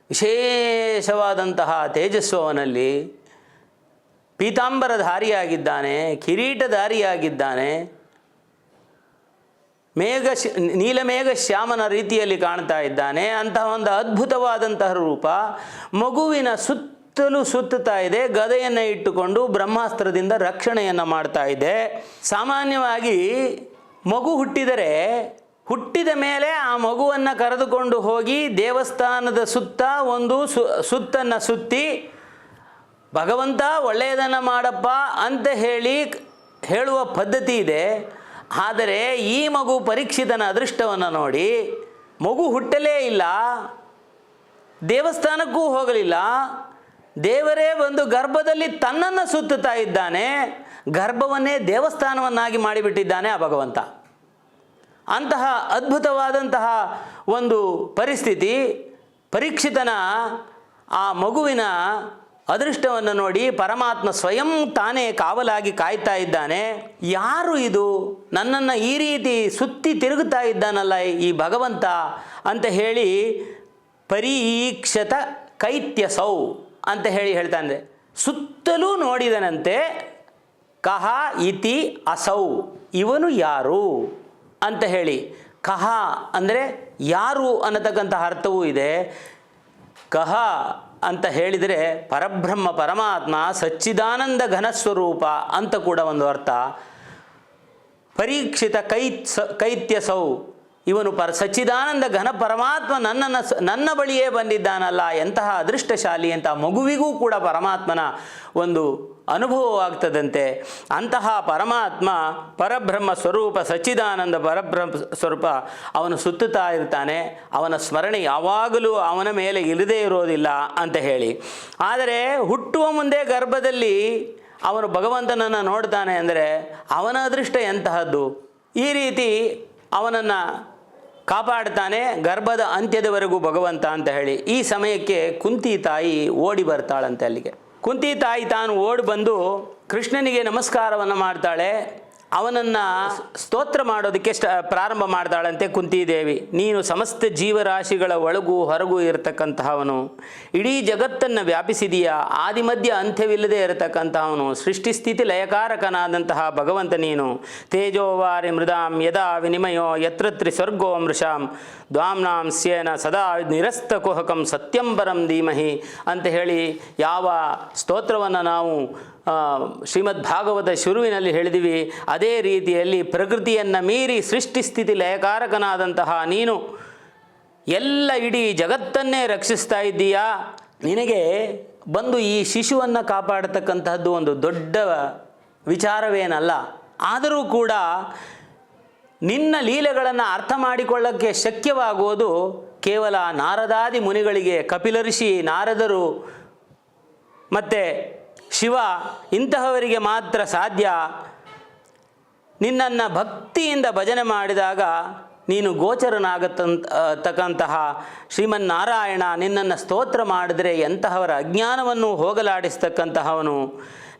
ವಿಶೇಷವಾದಂತಹ ತೇಜಸ್ಸು ಅವನಲ್ಲಿ ಪೀತಾಂಬರಧಾರಿಯಾಗಿದ್ದಾನೆ, ಕಿರೀಟಧಾರಿಯಾಗಿದ್ದಾನೆ. ಮೇಘ ನೀಲಮೇಘ ಶ್ಯಾಮನ ರೀತಿಯಲ್ಲಿ ಕಾಣ್ತಾ ಇದ್ದಾನೆ. ಅಂತಹ ಒಂದು ಅದ್ಭುತವಾದಂತಹ ರೂಪ ಮಗುವಿನ ಸುತ್ತಲೂ ಸುತ್ತುತ್ತಾ ಇದೆ, ಗದೆಯನ್ನು ಇಟ್ಟುಕೊಂಡು ಬ್ರಹ್ಮಾಸ್ತ್ರದಿಂದ ರಕ್ಷಣೆಯನ್ನು ಮಾಡ್ತಾ ಇದೆ. ಸಾಮಾನ್ಯವಾಗಿ ಮಗು ಹುಟ್ಟಿದರೆ ಹುಟ್ಟಿದ ಮೇಲೆ ಆ ಮಗುವನ್ನು ಕರೆದುಕೊಂಡು ಹೋಗಿ ದೇವಸ್ಥಾನದ ಸುತ್ತ ಒಂದು ಸು, ಸುತ್ತನ್ನು ಸುತ್ತಿ, ಭಗವಂತ ಒಳ್ಳೆಯದನ್ನು ಮಾಡಪ್ಪ ಅಂತ ಹೇಳಿ ಹೇಳುವ ಪದ್ಧತಿ ಇದೆ. ಆದರೆ ಈ ಮಗು ಪರೀಕ್ಷಿತನ ಅದೃಷ್ಟವನ್ನು ನೋಡಿ, ಮಗು ಹುಟ್ಟಲೇ ಇಲ್ಲ, ದೇವಸ್ಥಾನಕ್ಕೂ ಹೋಗಲಿಲ್ಲ ದೇವರೇ ಒಂದು ಗರ್ಭದಲ್ಲಿ ತನ್ನನ್ನು ಸುತ್ತುತ್ತಾ ಇದ್ದಾನೆ, ಗರ್ಭವನ್ನೇ ದೇವಸ್ಥಾನವನ್ನಾಗಿ ಮಾಡಿಬಿಟ್ಟಿದ್ದಾನೆ ಆ ಭಗವಂತ. ಅಂತಹ ಅದ್ಭುತವಾದಂತಹ ಒಂದು ಪರಿಸ್ಥಿತಿ, ಪರೀಕ್ಷಿತನ ಆ ಮಗುವಿನ ಅದೃಷ್ಟವನ್ನು ನೋಡಿ ಪರಮಾತ್ಮ ಸ್ವಯಂ ತಾನೇ ಕಾವಲಾಗಿ ಕಾಯ್ತಾ ಇದ್ದಾನೆ. ಯಾರು ಇದು? ನನ್ನನ್ನು ಈ ರೀತಿ ಸುತ್ತಿ ತಿರುಗುತ್ತಾ ಇದ್ದಾನಲ್ಲ ಈ ಭಗವಂತ ಅಂತ ಹೇಳಿ ಪರೀಕ್ಷತ ಕೈತ್ಯಸೌ. ಅಂತ ಹೇಳಿ ಹೇಳ್ತಾನೆ ಸುತ್ತಲೂ ನೋಡಿದನಂತೆ, ಕಹ ಇತಿ ಅಸೌ, ಇವನು ಯಾರು ಅಂತ ಹೇಳಿ. ಕಹ ಅಂದರೆ ಯಾರು ಅನ್ನತಕ್ಕಂತಹ ಅರ್ಥವೂ ಇದೆ. ಕಹ ಅಂತ ಹೇಳಿದರೆ ಪರಬ್ರಹ್ಮ ಪರಮಾತ್ಮ ಸಚ್ಚಿದಾನಂದ ಘನಸ್ವರೂಪ ಅಂತ ಕೂಡ ಒಂದು ಅರ್ಥ. ಪರೀಕ್ಷಿತ ಕೈತ್ ಸ ಕೈತ್ಯಸೌ ಇವನು ಪರ ಸಚ್ಚಿದಾನಂದ ಘನ ಪರಮಾತ್ಮ ನನ್ನನ್ನು ನನ್ನ ಬಳಿಯೇ ಬಂದಿದ್ದಾನಲ್ಲ, ಎಂತಹ ಅದೃಷ್ಟಶಾಲಿ ಅಂತ ಮಗುವಿಗೂ ಕೂಡ ಪರಮಾತ್ಮನ ಒಂದು ಅನುಭವವಾಗ್ತದಂತೆ. ಅಂತಹ ಪರಮಾತ್ಮ ಪರಬ್ರಹ್ಮ ಸ್ವರೂಪ, ಸಚ್ಚಿದಾನಂದ ಪರಬ್ರಹ್ಮ ಸ್ವರೂಪ ಅವನು ಸುತ್ತುತ್ತಾ ಇರ್ತಾನೆ. ಅವನ ಸ್ಮರಣೆ ಯಾವಾಗಲೂ ಅವನ ಮೇಲೆ ಇಲ್ಲದೇ ಇರೋದಿಲ್ಲ ಅಂತ ಹೇಳಿ. ಆದರೆ ಹುಟ್ಟುವ ಮುಂದೆ ಗರ್ಭದಲ್ಲಿ ಅವನು ಭಗವಂತನನ್ನು ನೋಡ್ತಾನೆ ಅಂದರೆ ಅವನ ಅದೃಷ್ಟ ಎಂತಹದ್ದು? ಈ ರೀತಿ ಅವನನ್ನು ಕಾಪಾಡ್ತಾನೆ, ಗರ್ಭದ ಅಂತ್ಯದವರೆಗೂ ಭಗವಂತ ಅಂತ ಹೇಳಿ ಈ ಸಮಯಕ್ಕೆ ಕುಂತಿ ತಾಯಿ ಓಡಿ ಬರ್ತಾಳಂತೆ ಅಲ್ಲಿಗೆ. ಕುಂತಿ ತಾಯಿ ತಾನು ಓಡಿ ಬಂದು ಕೃಷ್ಣನಿಗೆ ನಮಸ್ಕಾರವನ್ನು ಮಾಡ್ತಾಳೆ. ಅವನನ್ನು ಸ್ತೋತ್ರ ಮಾಡೋದಕ್ಕೆ ಸ್ಟ, ಪ್ರಾರಂಭ ಮಾಡ್ತಾಳಂತೆ ಕುಂತಿದೇವಿ. ನೀನು ಸಮಸ್ತ ಜೀವರಾಶಿಗಳ ಒಳಗೂ ಹೊರಗೂ ಇರತಕ್ಕಂತಹವನು. ಇಡೀ ಜಗತ್ತನ್ನು ವ್ಯಾಪಿಸಿದೀಯಾ? ಆದಿಮಧ್ಯ ಅಂತ್ಯವಿಲ್ಲದೆ ಇರತಕ್ಕಂತಹವನು. ಸೃಷ್ಟಿ ಸ್ಥಿತಿ ಲಯಕಾರಕನಾದಂತಹ ಭಗವಂತ ನೀನು. ತೇಜೋವಾರಿ ಮೃದಾಂ ಯದಾ ವಿನಿಮಯೋ ಯತ್ರತ್ರಿ ತ್ರಿಸರ್ಗೋ ಮೃಷಾಂ. ದ್ವಾಂನಾಂ ಸ್ಯೇನ ಸದಾ ನಿರಸ್ತ ಕುಹಕಂ ಸತ್ಯಂಬರಂ ಧೀಮಹಿ. ಅಂತ ಹೇಳಿ ಯಾವ ಸ್ತೋತ್ರವನ್ನು ನಾವು ಶ್ರೀಮದ್ ಭಾಗವತ ಶುರುವಿನಲ್ಲಿ ಹೇಳಿದಿವಿ, ಅದೇ ರೀತಿಯಲ್ಲಿ ಪ್ರಕೃತಿಯನ್ನು ಮೀರಿ ಸೃಷ್ಟಿ ಸ್ಥಿತಿ ಲಯಕಾರಕನಾದಂತಹ ನೀನು. ಎಲ್ಲ ಇಡೀ ಜಗತ್ತನ್ನೇ ರಕ್ಷಿಸ್ತಾ ಇದ್ದೀಯಾ? ನಿನಗೆ ಬಂದು ಈ ಶಿಶುವನ್ನು ಕಾಪಾಡತಕ್ಕಂತಹದ್ದು ಒಂದು ದೊಡ್ಡ ವಿಚಾರವೇನಲ್ಲ. ಆದರೂ ಕೂಡ ನಿನ್ನ ಲೀಲೆಗಳನ್ನು ಅರ್ಥ ಮಾಡಿಕೊಳ್ಳಕ್ಕೆ ಶಕ್ಯವಾಗುವುದು ಕೇವಲ ನಾರದಾದಿ ಮುನಿಗಳಿಗೆ ಕಪಿಲ ಋಷಿ ನಾರದರು. ಮತ್ತು ಇಂತಹವರಿಗೆ ಮಾತ್ರ ಸಾಧ್ಯ. ನಿನ್ನನ್ನು ಭಕ್ತಿಯಿಂದ ಭಜನೆ ಮಾಡಿದಾಗ ನೀನು ಗೋಚರನಾಗತ್ತಂತ ತಕ್ಕಂತಹ ಶ್ರೀಮನ್ನಾರಾಯಣ ನಿನ್ನನ್ನು ಸ್ತೋತ್ರ ಮಾಡಿದರೆ ಎಂತಹವರ ಅಜ್ಞಾನವನ್ನು ಹೋಗಲಾಡಿಸ್ತಕ್ಕಂತಹವನು.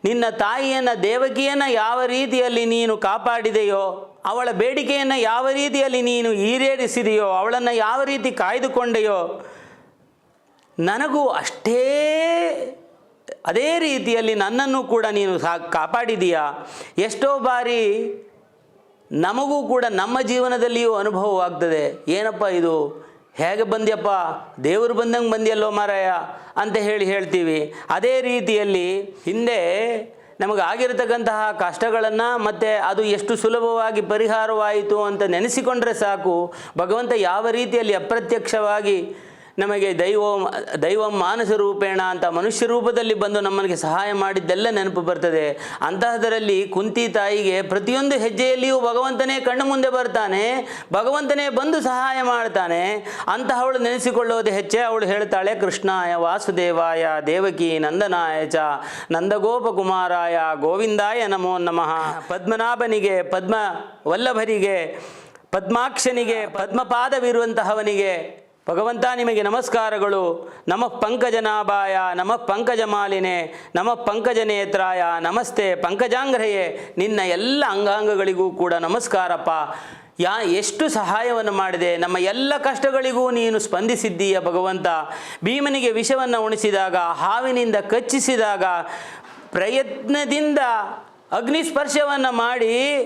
ನಿನ್ನ ತಾಯಿಯನ್ನು ದೇವಕಿಯನ್ನು ಯಾವ ರೀತಿಯಲ್ಲಿ ನೀನು ಕಾಪಾಡಿದೆಯೋ, ಅವಳ ಬೇಡಿಕೆಯನ್ನು ಯಾವ ರೀತಿಯಲ್ಲಿ ನೀನು ಈಡೇರಿಸಿದೆಯೋ, ಅವಳನ್ನು ಯಾವ ರೀತಿ ಕಾಯ್ದುಕೊಂಡೆಯೋ, ನನಗೂ ಅಷ್ಟೇ ಅದೇ ರೀತಿಯಲ್ಲಿ ನನ್ನನ್ನು ಕೂಡ ನೀನು ಸಾ ಕಾಪಾಡಿದೀಯಾ? ಎಷ್ಟೋ ಬಾರಿ ನಮಗೂ ಕೂಡ ನಮ್ಮ ಜೀವನದಲ್ಲಿಯೂ ಅನುಭವವಾಗ್ತದೆ. ಏನಪ್ಪ ಇದು? ಹೇಗೆ ಬಂದ್ಯಪ್ಪ? ದೇವರು ಬಂದಂಗೆ ಬಂದಿಯಲ್ಲೋ ಮಾರಾಯ? ಅಂತ ಹೇಳಿ ಹೇಳ್ತೀವಿ. ಅದೇ ರೀತಿಯಲ್ಲಿ ಹಿಂದೆ ನಮಗೆ ಆಗಿರತಕ್ಕಂತಹ ಕಷ್ಟಗಳನ್ನು ಮತ್ತು ಅದು ಎಷ್ಟು ಸುಲಭವಾಗಿ ಪರಿಹಾರವಾಯಿತು ಅಂತ ನೆನೆಸಿಕೊಂಡ್ರೆ ಸಾಕು. ಭಗವಂತ ಯಾವ ರೀತಿಯಲ್ಲಿ ಅಪ್ರತ್ಯಕ್ಷವಾಗಿ ನಮಗೆ ದೈವ ದೈವ ಮಾನಸ ರೂಪೇಣ ಅಂತ ಮನುಷ್ಯ ರೂಪದಲ್ಲಿ ಬಂದು ನಮ್ಮನಿಗೆ ಸಹಾಯ ಮಾಡಿದ್ದೆಲ್ಲ ನೆನಪು ಬರ್ತದೆ. ಅಂತಹದರಲ್ಲಿ ಕುಂತಿ ತಾಯಿಗೆ ಪ್ರತಿಯೊಂದು ಹೆಜ್ಜೆಯಲ್ಲಿಯೂ ಭಗವಂತನೇ ಕಣ್ಣು ಮುಂದೆ ಬರ್ತಾನೆ, ಭಗವಂತನೇ ಬಂದು ಸಹಾಯ ಮಾಡ್ತಾನೆ. ಅಂತಹವಳು ನೆನೆಸಿಕೊಳ್ಳೋದು ಹೆಚ್ಚೆ ಅವಳು ಹೇಳ್ತಾಳೆ, ಕೃಷ್ಣಾಯ ವಾಸುದೇವಾಯ ದೇವಕಿ ನಂದನಾಯ ಚ ನಂದಗೋಪಕುಮಾರಾಯ ಗೋವಿಂದಾಯ ನಮೋ ನಮಃ. ಪದ್ಮನಾಭನಿಗೆ, ಪದ್ಮ ವಲ್ಲಭರಿಗೆ, ಪದ್ಮಾಕ್ಷನಿಗೆ, ಪದ್ಮಪಾದವಿರುವಂತಹವನಿಗೆ ಭಗವಂತ ನಿಮಗೆ ನಮಸ್ಕಾರಗಳು. ನಮಃ ಪಂಕಜನಾಭಾಯ, ನಮಃ ಪಂಕಜಮಾಲಿನೆ, ನಮಃ ಪಂಕಜನೇತ್ರಾಯ, ನಮಸ್ತೆ ಪಂಕಜಾಂಗ್ರಹೆಯೇ. ನಿನ್ನ ಎಲ್ಲ ಅಂಗಾಂಗಗಳಿಗೂ ಕೂಡ ನಮಸ್ಕಾರಪ್ಪ. ಯಾ, ಎಷ್ಟು ಸಹಾಯವನ್ನು ಮಾಡಿದೆ? ನಮ್ಮ ಎಲ್ಲ ಕಷ್ಟಗಳಿಗೂ ನೀನು ಸ್ಪಂದಿಸಿದ್ದೀಯ ಭಗವಂತ. ಭೀಮನಿಗೆ ವಿಷವನ್ನು ಉಣಿಸಿದಾಗ, ಹಾವಿನಿಂದ ಕಚ್ಚಿಸಿದಾಗ, ಪ್ರಯತ್ನದಿಂದ ಅಗ್ನಿಸ್ಪರ್ಶವನ್ನು ಮಾಡಿ,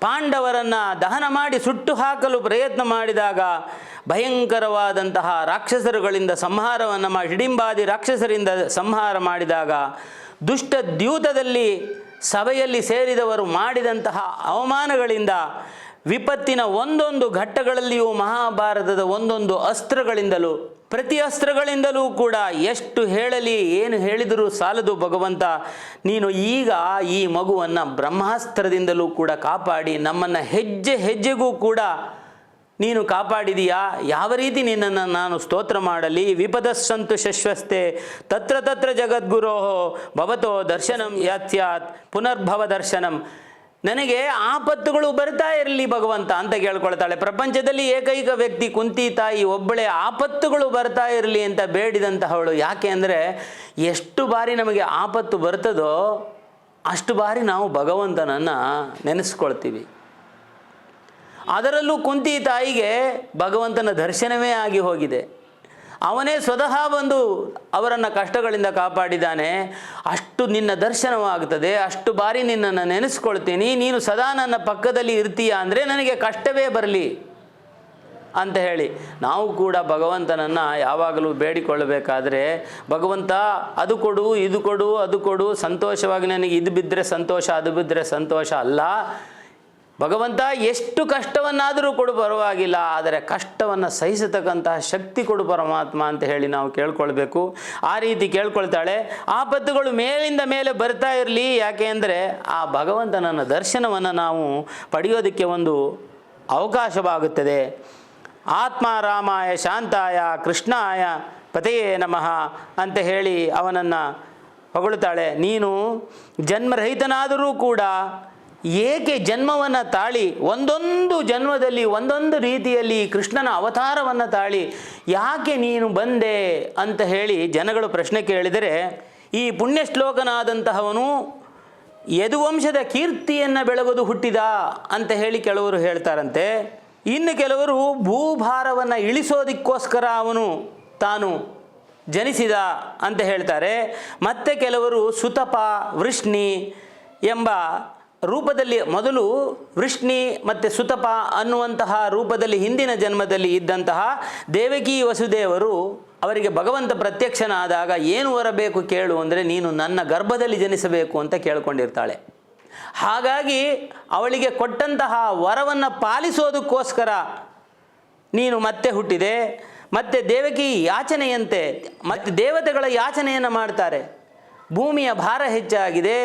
ಪಾಂಡವರನ್ನು ದಹನ ಮಾಡಿ ಸುಟ್ಟು ಹಾಕಲು ಪ್ರಯತ್ನ ಮಾಡಿದಾಗ ಭಯಂಕರವಾದಂತಹ ರಾಕ್ಷಸರುಗಳಿಂದ ಸಂಹಾರವನ್ನು ಮಾಡಿ, ಹಿಡಿಂಬಾದಿ ರಾಕ್ಷಸರಿಂದ ಸಂಹಾರ ಮಾಡಿದಾಗ ದುಷ್ಟ ದ್ಯೂತದಲ್ಲಿ ಸಭೆಯಲ್ಲಿ ಸೇರಿದವರು ಮಾಡಿದಂತಹ ಅವಮಾನಗಳಿಂದ ವಿಪತ್ತಿನ ಒಂದೊಂದು ಘಟ್ಟಗಳಲ್ಲಿಯೂ ಮಹಾಭಾರತದ ಒಂದೊಂದು ಅಸ್ತ್ರಗಳಿಂದಲೂ, ಪ್ರತಿ ಅಸ್ತ್ರಗಳಿಂದಲೂ ಕೂಡ ಎಷ್ಟು ಹೇಳಲಿ, ಏನು ಹೇಳಿದರೂ ಸಾಲದು ಭಗವಂತ, ನೀನು ಈಗ ಈ ಮಗುವನ್ನು ಬ್ರಹ್ಮಾಸ್ತ್ರದಿಂದಲೂ ಕೂಡ ಕಾಪಾಡಿ ನಮ್ಮನ್ನು ಹೆಜ್ಜೆ ಹೆಜ್ಜೆಗೂ ಕೂಡ ನೀನು ಕಾಪಾಡಿದೀಯಾ? ಯಾವ ರೀತಿ ನಿನ್ನನ್ನು ನಾನು ಸ್ತೋತ್ರ ಮಾಡಲಿ? ವಿಪದಸ್ಸಂತು ಶಶ್ವಸ್ತೆ. ತತ್ರ ತತ್ರ ಜಗದ್ಗುರೋ ಭವತೋ ದರ್ಶನಂ ಯಾತ್ಯಾತ್ ಪುನರ್ಭವ ದರ್ಶನಂ. ನನಗೆ ಆಪತ್ತುಗಳು ಬರ್ತಾ ಇರಲಿ ಭಗವಂತ ಅಂತ ಕೇಳ್ಕೊಳ್ತಾಳೆ. ಪ್ರಪಂಚದಲ್ಲಿ ಏಕೈಕ ವ್ಯಕ್ತಿ ಕುಂತಿ ತಾಯಿ ಒಬ್ಬಳೆ ಆಪತ್ತುಗಳು ಬರ್ತಾ ಇರಲಿ ಅಂತ ಬೇಡಿದಂತಹವಳು. ಯಾಕೆ ಅಂದರೆ ಎಷ್ಟು ಬಾರಿ ನಮಗೆ ಆಪತ್ತು ಬರ್ತದೋ ಅಷ್ಟು ಬಾರಿ ನಾವು ಭಗವಂತನನ್ನು ನೆನೆಸ್ಕೊಳ್ತೀವಿ. ಅದರಲ್ಲೂ ಕುಂತಿ ತಾಯಿಗೆ ಭಗವಂತನ ದರ್ಶನವೇ ಆಗಿ ಹೋಗಿದೆ. ಅವನೇ ಸ್ವತಃ ಬಂದು ಅವರನ್ನು ಕಷ್ಟಗಳಿಂದ ಕಾಪಾಡಿದ್ದಾನೆ. ಅಷ್ಟು ನಿನ್ನ ದರ್ಶನವಾಗುತ್ತದೆ ಅಷ್ಟು ಬಾರಿ ನಿನ್ನನ್ನು ನೆನೆಸ್ಕೊಳ್ತೀನಿ, ನೀನು ಸದಾ ನನ್ನ ಪಕ್ಕದಲ್ಲಿ ಇರ್ತೀಯ ಅಂದರೆ ನನಗೆ ಕಷ್ಟವೇ ಬರಲಿ ಅಂತ ಹೇಳಿ. ನಾವು ಕೂಡ ಭಗವಂತನನ್ನು ಯಾವಾಗಲೂ ಬೇಡಿಕೊಳ್ಳಬೇಕಾದ್ರೆ, ಭಗವಂತ ಅದು ಕೊಡು, ಇದು ಕೊಡು, ಅದು ಕೊಡು, ಸಂತೋಷವಾಗಿ ನನಗೆ ಇದು ಬಿದ್ದರೆ ಸಂತೋಷ, ಅದು ಬಿದ್ದರೆ ಸಂತೋಷ ಅಲ್ಲ. ಭಗವಂತ ಎಷ್ಟು ಕಷ್ಟವನ್ನಾದರೂ ಕೊಡು ಪರವಾಗಿಲ್ಲ, ಆದರೆ ಕಷ್ಟವನ್ನು ಸಹಿಸತಕ್ಕಂತಹ ಶಕ್ತಿ ಕೊಡು ಪರಮಾತ್ಮ ಅಂತ ಹೇಳಿ ನಾವು ಕೇಳ್ಕೊಳ್ಬೇಕು. ಆ ರೀತಿ ಕೇಳ್ಕೊಳ್ತಾಳೆ. ಆಪತ್ತುಗಳು ಮೇಲಿಂದ ಮೇಲೆ ಬರ್ತಾ ಇರಲಿ, ಯಾಕೆ ಅಂದರೆ ಆ ಭಗವಂತನನ್ನ ದರ್ಶನವನ್ನು ನಾವು ಪಡೆಯೋದಕ್ಕೆ ಒಂದು ಅವಕಾಶವಾಗುತ್ತದೆ. ಆತ್ಮ ರಾಮಾಯ ಶಾಂತಾಯ ಕೃಷ್ಣಾಯ ಪತೆಯೇ ನಮಃ ಅಂತ ಹೇಳಿ ಅವನನ್ನು ಹೊಗಳುತ್ತಾಳೆ. ನೀನು ಜನ್ಮರಹಿತನಾದರೂ ಕೂಡ ಏಕೆ ಜನ್ಮವನ್ನು ತಾಳಿ, ಒಂದೊಂದು ಜನ್ಮದಲ್ಲಿ, ಒಂದೊಂದು ರೀತಿಯಲ್ಲಿ ಕೃಷ್ಣನ ಅವತಾರವನ್ನು ತಾಳಿ, ಯಾಕೆ ನೀನು ಬಂದೆ ಅಂತ ಹೇಳಿ ಜನಗಳು ಪ್ರಶ್ನೆ ಕೇಳಿದರೆ, ಈ ಪುಣ್ಯ ಶ್ಲೋಕನಾದಂತಹವನು ಯದುವಂಶದ ಕೀರ್ತಿಯನ್ನು ಬೆಳಗೋದು ಹುಟ್ಟಿದ ಅಂತ ಹೇಳಿ ಕೆಲವರು ಹೇಳ್ತಾರಂತೆ. ಇನ್ನು ಕೆಲವರು ಭೂಭಾರವನ್ನು ಇಳಿಸೋದಕ್ಕೋಸ್ಕರ ಅವನು ತಾನು ಜನಿಸಿದ ಅಂತ ಹೇಳ್ತಾರೆ. ಮತ್ತೆ ಕೆಲವರು ಸುತಪ, ವೃಷ್ಣಿ ಎಂಬ ರೂಪದಲ್ಲಿ ಮೊದಲು ವೃಷ್ಣಿ ಮತ್ತು ಸುತಪ ಅನ್ನುವಂತಹ ರೂಪದಲ್ಲಿ ಹಿಂದಿನ ಜನ್ಮದಲ್ಲಿ ಇದ್ದಂತಹ ದೇವಕಿ ವಸುದೇವರು ಅವರಿಗೆ ಭಗವಂತ ಪ್ರತ್ಯಕ್ಷನಾದಾಗ ಏನು ಹೊರಬೇಕು ಕೇಳು ಅಂದರೆ ನೀನು ನನ್ನ ಗರ್ಭದಲ್ಲಿ ಜನಿಸಬೇಕು ಅಂತ ಕೇಳ್ಕೊಂಡಿರ್ತಾಳೆ. ಹಾಗಾಗಿ ಅವಳಿಗೆ ಕೊಟ್ಟಂತಹ ವರವನ್ನು ಪಾಲಿಸೋದಕ್ಕೋಸ್ಕರ ನೀನು ಮತ್ತೆ ಹುಟ್ಟಿದೆ, ಮತ್ತೆ ದೇವಕಿ ಯಾಚನೆಯಂತೆ, ಮತ್ತು ದೇವತೆಗಳ ಯಾಚನೆಯನ್ನು ಮಾಡ್ತಾರೆ. ಭೂಮಿಯ ಭಾರ ಹೆಚ್ಚಾಗಿದೆ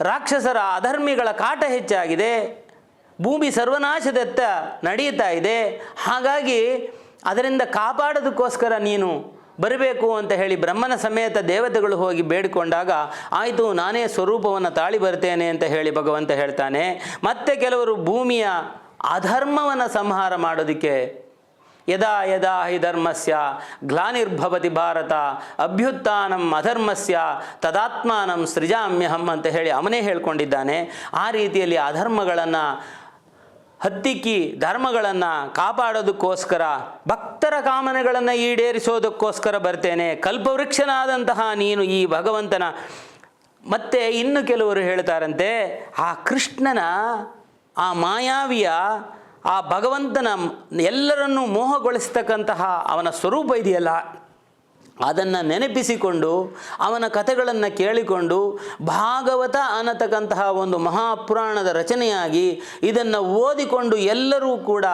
ರಾಕ್ಷಸರ ಅಧರ್ಮಿಗಳ ಕಾಟ ಹೆಚ್ಚಾಗಿದೆ. ಭೂಮಿ ಸರ್ವನಾಶದತ್ತ ನಡೆಯುತ್ತಾ ಇದೆ. ಹಾಗಾಗಿ ಅದರಿಂದ ಕಾಪಾಡೋದಕ್ಕೋಸ್ಕರ ನೀನು ಬರಬೇಕು ಅಂತ ಹೇಳಿ ಬ್ರಹ್ಮನ ಸಮೇತ ದೇವತೆಗಳು ಹೋಗಿ ಬೇಡಿಕೊಂಡಾಗ ಆಯಿತು ನಾನೇ ಸ್ವರೂಪವನ್ನು ತಾಳಿ ಬರ್ತೇನೆ ಅಂತ ಹೇಳಿ ಭಗವಂತ ಹೇಳ್ತಾನೆ. ಮತ್ತೆ ಕೆಲವರು ಭೂಮಿಯ ಅಧರ್ಮವನ್ನು ಸಂಹಾರ ಮಾಡೋದಕ್ಕೆ ಯದಾ ಯದಾ ಹಿ ಧರ್ಮಸ್ಯ, ಗ್ಲಾನಿರ್ಭವತಿ ಭಾರತ, ಅಭ್ಯುತ್ಥಾನಂ ಅಧರ್ಮಸ್ಯ, ತದಾತ್ಮಾನಂ ಸೃಜಾಮ್ಯಹಂ ಅಂತ ಹೇಳಿ ಅವನೇ ಹೇಳ್ಕೊಂಡಿದ್ದಾನೆ. ಆ ರೀತಿಯಲ್ಲಿ ಅಧರ್ಮಗಳನ್ನು ಹತ್ತಿಕ್ಕಿ, ಧರ್ಮಗಳನ್ನು ಕಾಪಾಡೋದಕ್ಕೋಸ್ಕರ, ಭಕ್ತರ ಕಾಮನೆಗಳನ್ನು ಈಡೇರಿಸೋದಕ್ಕೋಸ್ಕರ ಬರ್ತೇನೆ. ಕಲ್ಪವೃಕ್ಷನಾದಂತಹ ನೀನು ಈ ಭಗವಂತನ. ಮತ್ತೆ ಇನ್ನು ಕೆಲವರು ಹೇಳ್ತಾರಂತೆ, ಆ ಕೃಷ್ಣನ, ಆ ಮಾಯಾವಿಯ ಆ ಭಗವಂತನ ಎಲ್ಲರನ್ನೂ ಮೋಹಗೊಳಿಸ್ತಕ್ಕಂತಹ ಅವನ ಸ್ವರೂಪ ಇದೆಯಲ್ಲ? ಅದನ್ನು ನೆನಪಿಸಿಕೊಂಡು, ಅವನ ಕಥೆಗಳನ್ನು ಕೇಳಿಕೊಂಡು, ಭಾಗವತ ಅನ್ನತಕ್ಕಂತಹ ಒಂದು ಮಹಾಪುರಾಣದ ರಚನೆಯಾಗಿ ಇದನ್ನು ಓದಿಕೊಂಡು ಎಲ್ಲರೂ ಕೂಡ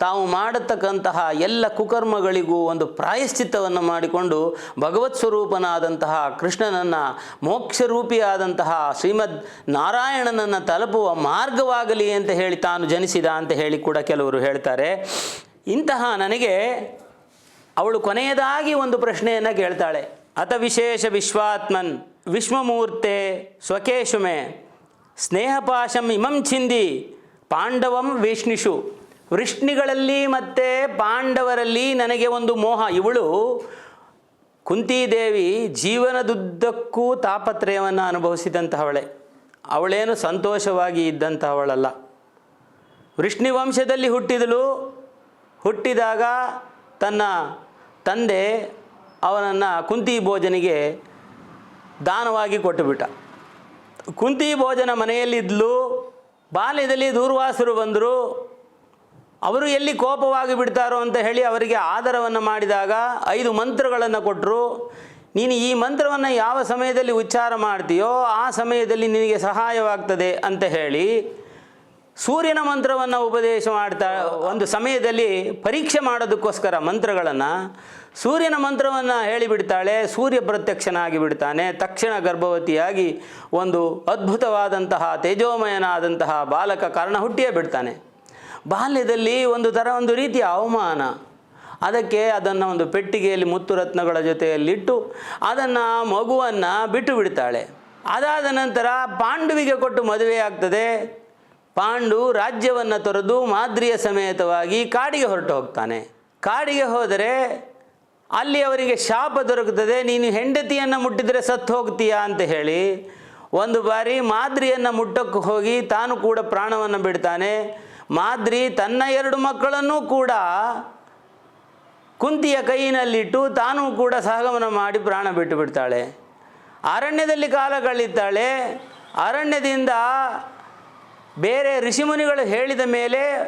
ತಾವು ಮಾಡತಕ್ಕಂತಹ ಎಲ್ಲ ಕುಕರ್ಮಗಳಿಗೂ ಒಂದು ಪ್ರಾಯಶ್ಚಿತ್ತವನ್ನು ಮಾಡಿಕೊಂಡು ಭಗವತ್ ಸ್ವರೂಪನಾದಂತಹ ಕೃಷ್ಣನನ್ನು, ಮೋಕ್ಷರೂಪಿಯಾದಂತಹ ಶ್ರೀಮದ್ ನಾರಾಯಣನನ್ನು ತಲುಪುವ ಮಾರ್ಗವಾಗಲಿ ಅಂತ ಹೇಳಿ ತಾನು ಜನಿಸಿದ ಅಂತ ಹೇಳಿ ಕೂಡ ಕೆಲವರು ಹೇಳ್ತಾರೆ. ಇಂತಹ ನನಗೆ ಅವಳು ಕೊನೆಯದಾಗಿ ಒಂದು ಪ್ರಶ್ನೆಯನ್ನು ಕೇಳ್ತಾಳೆ. ಅತ ವಿಶೇಷ ವಿಶ್ವಾತ್ಮನ್ ವಿಶ್ವಮೂರ್ತೆ ಸ್ವಕೇಶುಮೆ, ಸ್ನೇಹಪಾಶಂ ಇಮಂ ಚಿಂದಿ ಪಾಂಡವಂ ವಿಷ್ಣಿಷು. ವೃಷ್ಣಿಗಳಲ್ಲಿ ಮತ್ತು ಪಾಂಡವರಲ್ಲಿ ನನಗೆ ಒಂದು ಮೋಹ. ಇವಳು ಕುಂತಿದೇವಿ ಜೀವನದುದ್ದಕ್ಕೂ ತಾಪತ್ರಯವನ್ನು ಅನುಭವಿಸಿದಂತಹವಳೆ. ಅವಳೇನು ಸಂತೋಷವಾಗಿ ಇದ್ದಂತಹವಳಲ್ಲ. ವೃಷ್ಣಿ ವಂಶದಲ್ಲಿ ಹುಟ್ಟಿದಳು. ಹುಟ್ಟಿದಾಗ ತನ್ನ ತಂದೆ ಅವನನ್ನು ಕುಂತಿ ಭೋಜನಿಗೆ ದಾನವಾಗಿ ಕೊಟ್ಟುಬಿಟ್ಟ. ಕುಂತಿ ಭೋಜನ ಮನೆಯಲ್ಲಿದ್ದಲು ಬಾಲ್ಯದಲ್ಲಿ ದೂರ್ವಾಸರು ಬಂದರು. ಅವರು ಎಲ್ಲಿ ಕೋಪವಾಗಿ ಬಿಡ್ತಾರೋ ಅಂತ ಹೇಳಿ ಅವರಿಗೆ ಆದರವನ್ನು ಮಾಡಿದಾಗ ಐದು ಮಂತ್ರಗಳನ್ನು ಕೊಟ್ಟರು ನೀನು ಈ ಮಂತ್ರವನ್ನು ಯಾವ ಸಮಯದಲ್ಲಿ ಉಚ್ಚಾರ ಮಾಡ್ತೀಯೋ ಆ ಸಮಯದಲ್ಲಿ ನಿನಗೆ ಸಹಾಯವಾಗ್ತದೆ ಅಂತ ಹೇಳಿ ಸೂರ್ಯನ ಮಂತ್ರವನ್ನು ಉಪದೇಶ ಮಾಡ್ತಾ ಒಂದು ಸಮಯದಲ್ಲಿ ಪರೀಕ್ಷೆ ಮಾಡೋದಕ್ಕೋಸ್ಕರ ಮಂತ್ರಗಳನ್ನು ಸೂರ್ಯನ ಮಂತ್ರವನ್ನು ಹೇಳಿಬಿಡ್ತಾಳೆ, ಸೂರ್ಯ ಪ್ರತ್ಯಕ್ಷನಾಗಿ ಬಿಡ್ತಾನೆ, ತಕ್ಷಣ ಗರ್ಭವತಿಯಾಗಿ ಒಂದು ಅದ್ಭುತವಾದಂತಹ, ತೇಜೋಮಯನಾದಂತಹ ಬಾಲಕ ಕಾರಣ ಹುಟ್ಟಿಯೇ ಬಿಡ್ತಾನೆ. ಬಾಲ್ಯದಲ್ಲಿ ಒಂದು ಥರ ಒಂದು ರೀತಿಯ ಅವಮಾನ. ಅದಕ್ಕೆ ಅದನ್ನು ಒಂದು ಪೆಟ್ಟಿಗೆಯಲ್ಲಿ ಮುತ್ತು ರತ್ನಗಳ ಜೊತೆಯಲ್ಲಿಟ್ಟು ಅದನ್ನು ಮಗುವನ್ನು ಬಿಟ್ಟು ಬಿಡ್ತಾಳೆ. ಅದಾದ ನಂತರ ಪಾಂಡುವಿಗೆ ಕೊಟ್ಟು ಮದುವೆ ಆಗ್ತದೆ ಪಾಂಡು ರಾಜ್ಯವನ್ನು ತೊರೆದು ಮಾದ್ರಿಯ ಸಮೇತವಾಗಿ ಕಾಡಿಗೆ ಹೊರಟು ಹೋಗ್ತಾನೆ. ಕಾಡಿಗೆ ಹೋದರೆ ಅಲ್ಲಿ ಅವರಿಗೆ ಶಾಪ ದೊರಕುತ್ತದೆ, ನೀನು ಹೆಂಡತಿಯನ್ನು ಮುಟ್ಟಿದರೆ ಸತ್ತು ಹೋಗ್ತೀಯಾ ಅಂತ ಹೇಳಿ ಒಂದು ಬಾರಿ ಮಾದ್ರಿಯನ್ನು ಮುಟ್ಟಕ್ಕೆ ಹೋಗಿ ತಾನು ಕೂಡ ಪ್ರಾಣವನ್ನು ಬಿಡ್ತಾನೆ. ಮಾದ್ರಿ ತನ್ನ ಎರಡು ಮಕ್ಕಳನ್ನೂ ಕೂಡ ಕುಂತಿಯ ಕೈಯಿನಲ್ಲಿಟ್ಟು ತಾನೂ ಕೂಡ ಸಹಗಮನ ಮಾಡಿ ಪ್ರಾಣ ಬಿಟ್ಟು ಬಿಡ್ತಾಳೆ. ಅರಣ್ಯದಲ್ಲಿ ಕಾಲ ಕಳೀತಾಳೆ. ಅರಣ್ಯದಿಂದ ಬೇರೆ ಋಷಿಮುನಿಗಳು ಹೇಳಿದ ಮೇಲೆ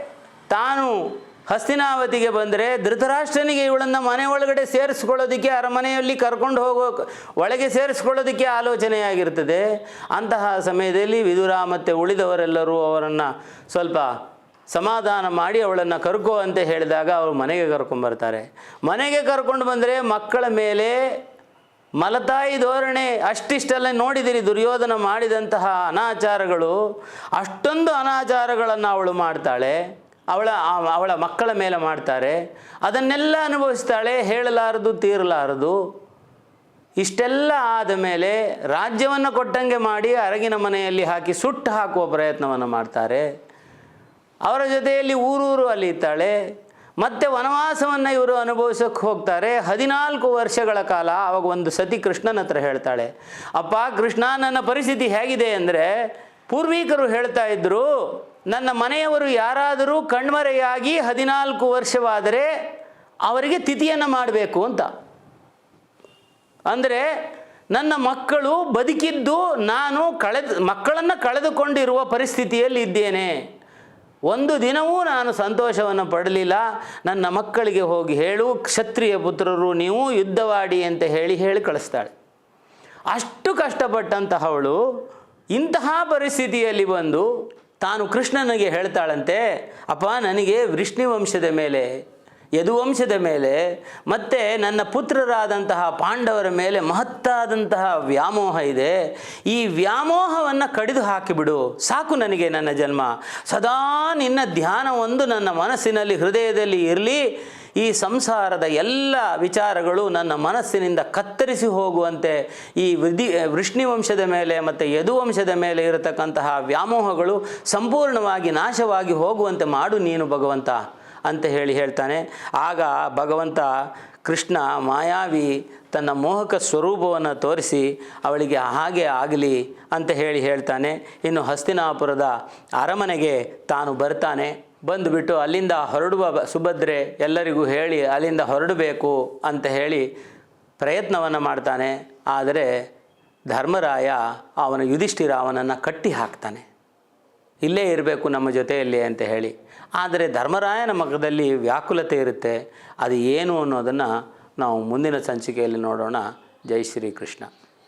ತಾನು ಹಸ್ತಿನಾವತಿಗೆ ಬಂದರೆ ಧೃತರಾಷ್ಟ್ರನಿಗೆ ಇವಳನ್ನು ಮನೆ ಒಳಗಡೆ ಸೇರಿಸ್ಕೊಳ್ಳೋದಕ್ಕೆ ಅರಮನೆಯಲ್ಲಿ ಕರ್ಕೊಂಡು ಹೋಗೋ ಒಳಗೆ ಸೇರಿಸ್ಕೊಳ್ಳೋದಕ್ಕೆ ಆಲೋಚನೆಯಾಗಿರ್ತದೆ. ಅಂತಹ ಸಮಯದಲ್ಲಿ ವಿದುರ ಮತ್ತು ಉಳಿದವರೆಲ್ಲರೂ ಅವರನ್ನು ಸ್ವಲ್ಪ ಸಮಾಧಾನ ಮಾಡಿ ಅವಳನ್ನು ಕರ್ಕೋ ಅಂತ ಹೇಳಿದಾಗ ಅವರು ಮನೆಗೆ ಕರ್ಕೊಂಬರ್ತಾರೆ. ಮನೆಗೆ ಕರ್ಕೊಂಡು ಬಂದರೆ ಮಕ್ಕಳ ಮೇಲೆ ಮಲತಾಯಿ ಧೋರಣೆ ಅಷ್ಟಿಷ್ಟೆಲ್ಲ ನೋಡಿದಿರಿ, ದುರ್ಯೋಧನ ಮಾಡಿದಂತಹ ಅನಾಚಾರಗಳು. ಅಷ್ಟೊಂದು ಅನಾಚಾರಗಳನ್ನು ಅವಳು ಮಾಡ್ತಾಳೆ. ಅವಳ ಅವಳ ಮಕ್ಕಳ ಮೇಲೆ ಮಾಡ್ತಾರೆ. ಅದನ್ನೆಲ್ಲ ಅನುಭವಿಸ್ತಾಳೆ, ಹೇಳಲಾರದು, ತೀರಲಾರದು. ಇಷ್ಟೆಲ್ಲ ಆದ ಮೇಲೆ ರಾಜ್ಯವನ್ನು ಕೊಟ್ಟಂಗೆ ಮಾಡಿ ಅರಗಿನ ಮನೆಯಲ್ಲಿ ಹಾಕಿ ಸುಟ್ಟು ಹಾಕುವ ಪ್ರಯತ್ನವನ್ನು ಮಾಡ್ತಾರೆ. ಅವರ ಜೊತೆಯಲ್ಲಿ ಊರೂರು ಅಲಿತಾಳೆ ಮತ್ತೆ ವನವಾಸವನ್ನು ಇವರು ಅನುಭವಿಸೋಕೆ ಹೋಗ್ತಾರೆ. ಹದಿನಾಲ್ಕು ವರ್ಷಗಳ ಕಾಲ ಅವಾಗ ಒಂದು ಸತಿ ಕೃಷ್ಣನ ಹತ್ರ ಹೇಳ್ತಾಳೆ, ಅಪ್ಪ, ಕೃಷ್ಣ, ನನ್ನ ಪರಿಸ್ಥಿತಿ ಹೇಗಿದೆ ಅಂದರೆ ಪೂರ್ವಿಕರು ಹೇಳ್ತಾ ಇದ್ದರು ನನ್ನ ಮನೆಯವರು ಯಾರಾದರೂ ಕಣ್ಮರೆಯಾಗಿ ಹದಿನಾಲ್ಕು ವರ್ಷವಾದರೆ ಅವರಿಗೆ ತಿಥಿಯನ್ನು ಮಾಡಬೇಕು ಅಂತ. ಅಂದರೆ ನನ್ನ ಮಕ್ಕಳು ಬದುಕಿದ್ದು ನಾನು ಕಳೆದು ಮಕ್ಕಳನ್ನು ಕಳೆದುಕೊಂಡಿರುವ ಪರಿಸ್ಥಿತಿಯಲ್ಲಿ ಇದ್ದೇನೆ ಒಂದು ದಿನವೂ ನಾನು ಸಂತೋಷವನ್ನು ಪಡಲಿಲ್ಲ. ನನ್ನ ಮಕ್ಕಳಿಗೆ ಹೋಗಿ ಹೇಳು, ಕ್ಷತ್ರಿಯ ಪುತ್ರರು, ನೀವು ಯುದ್ಧವಾಡಿ ಅಂತ ಹೇಳಿ ಹೇಳಿ ಕಳಿಸ್ತಾಳೆ. ಅಷ್ಟು ಕಷ್ಟಪಟ್ಟಂತಹವಳು ಇಂತಹ ಪರಿಸ್ಥಿತಿಯಲ್ಲಿ ಬಂದು ತಾನು ಕೃಷ್ಣನಿಗೆ ಹೇಳ್ತಾಳಂತೆ, ಅಪ್ಪ, ನನಗೆ ವೃಷ್ಣಿವಂಶದ ಮೇಲೆ ಯದುವಂಶದ ಮೇಲೆ, ಮತ್ತು ನನ್ನ ಪುತ್ರರಾದಂತಹ ಪಾಂಡವರ ಮೇಲೆ ಮಹತ್ತಾದಂತಹ ವ್ಯಾಮೋಹ ಇದೆ. ಈ ವ್ಯಾಮೋಹವನ್ನು ಕಡಿದು ಹಾಕಿಬಿಡು. ಸಾಕು ನನಗೆ ನನ್ನ ಜನ್ಮ. ಸದಾ ನಿನ್ನ ಧ್ಯಾನವೊಂದು ನನ್ನ ಮನಸ್ಸಿನಲ್ಲಿ ಹೃದಯದಲ್ಲಿ ಇರಲಿ. ಈ ಸಂಸಾರದ ಎಲ್ಲ ವಿಚಾರಗಳು ನನ್ನ ಮನಸ್ಸಿನಿಂದ ಕತ್ತರಿಸಿ ಹೋಗುವಂತೆ ಈ ವೃಷ್ಣಿ ವೃಷ್ಣಿವಂಶದ ಮೇಲೆ ಮತ್ತು ಯದುವಂಶದ ಮೇಲೆ ಇರತಕ್ಕಂತಹ ವ್ಯಾಮೋಹಗಳು ಸಂಪೂರ್ಣವಾಗಿ ನಾಶವಾಗಿ ಹೋಗುವಂತೆ ಮಾಡು ನೀನು ಭಗವಂತ. ಅಂತ ಹೇಳಿ ಹೇಳ್ತಾನೆ. ಆಗ ಭಗವಂತ ಕೃಷ್ಣ ಮಾಯಾವಿ ತನ್ನ ಮೋಹಕ ಸ್ವರೂಪವನ್ನು ತೋರಿಸಿ ಅವಳಿಗೆ ಹಾಗೆ ಆಗಲಿ ಅಂತ ಹೇಳಿ ಹೇಳ್ತಾನೆ. ಇನ್ನು ಹಸ್ತಿನಾಪುರದ ಅರಮನೆಗೆ ತಾನು ಬರ್ತಾನೆ. ಬಂದುಬಿಟ್ಟು ಅಲ್ಲಿಂದ ಹೊರಡುವ ಸುಭದ್ರೆ ಎಲ್ಲರಿಗೂ ಹೇಳಿ ಅಲ್ಲಿಂದ ಹೊರಡಬೇಕು ಅಂತ ಹೇಳಿ ಪ್ರಯತ್ನವನ್ನು ಮಾಡ್ತಾನೆ. ಆದರೆ ಧರ್ಮರಾಯ ಅವನ ಯುಧಿಷ್ಠಿರ ಅವನನ್ನು ಕಟ್ಟಿ ಹಾಕ್ತಾನೆ ಇಲ್ಲೇ ಇರಬೇಕು ನಮ್ಮ ಜೊತೆಯಲ್ಲಿ ಅಂತ ಹೇಳಿ. ಆದರೆ ಧರ್ಮರಾಯನ ಮಗದಲ್ಲಿ ವ್ಯಾಕುಲತೆ ಇರುತ್ತೆ. ಅದು ಏನು ಅನ್ನೋದನ್ನು ನಾವು ಮುಂದಿನ ಸಂಚಿಕೆಯಲ್ಲಿ ನೋಡೋಣ. ಜೈ ಶ್ರೀ ಕೃಷ್ಣ